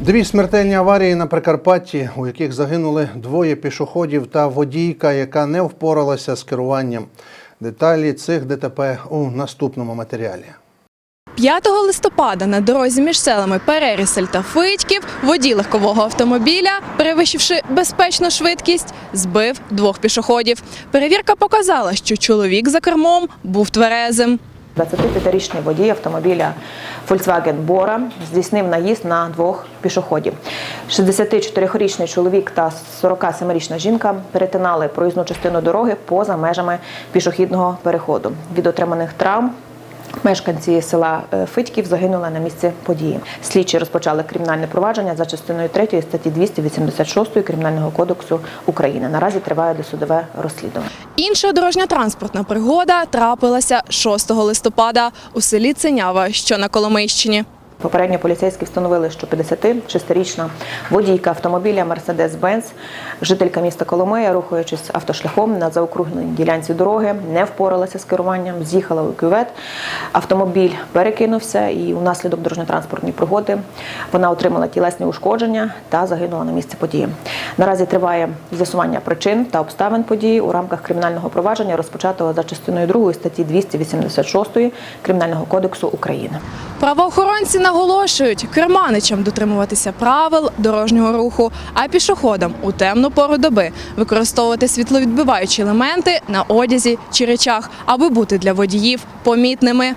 Дві смертельні аварії на Прикарпатті, у яких загинули двоє пішоходів та водійка, яка не впоралася з керуванням. Деталі цих ДТП у наступному матеріалі. 5 листопада на дорозі між селами Перерісель та Фитьків водій легкового автомобіля, перевищивши безпечну швидкість, збив двох пішоходів. Перевірка показала, що чоловік за кермом був тверезим. 25-річний водій автомобіля Volkswagen Bora здійснив наїзд на двох пішоходів. 64-річний чоловік та 47-річна жінка перетинали проїзну частину дороги поза межами пішохідного переходу. Від отриманих травм Мешканці села е, Фитьків загинули на місці події. Слідчі розпочали кримінальне провадження за частиною 3 статті 286 Кримінального кодексу України. Наразі триває досудове розслідування. Інша дорожня-транспортна пригода трапилася 6 листопада у селі Ценява, що на Коломийщині. Попередньо поліцейські встановили, що 56-річна водійка автомобіля Mercedes-Benz, жителька міста Коломия, рухаючись автошляхом на заокругленій ділянці дороги, не впоралася з керуванням, з'їхала у кювет. Автомобіль перекинувся і унаслідок дорожньо-транспортної пригоди вона отримала тілесні ушкодження та загинула на місці події. Наразі триває з'ясування причин та обставин події у рамках кримінального провадження, розпочатого за частиною 2 статті 286 Кримінального кодексу України. Правоохоронці наголошують керманичам дотримуватися правил дорожнього руху, а пішоходам у темну пору доби використовувати світловідбиваючі елементи на одязі чи речах, аби бути для водіїв помітними.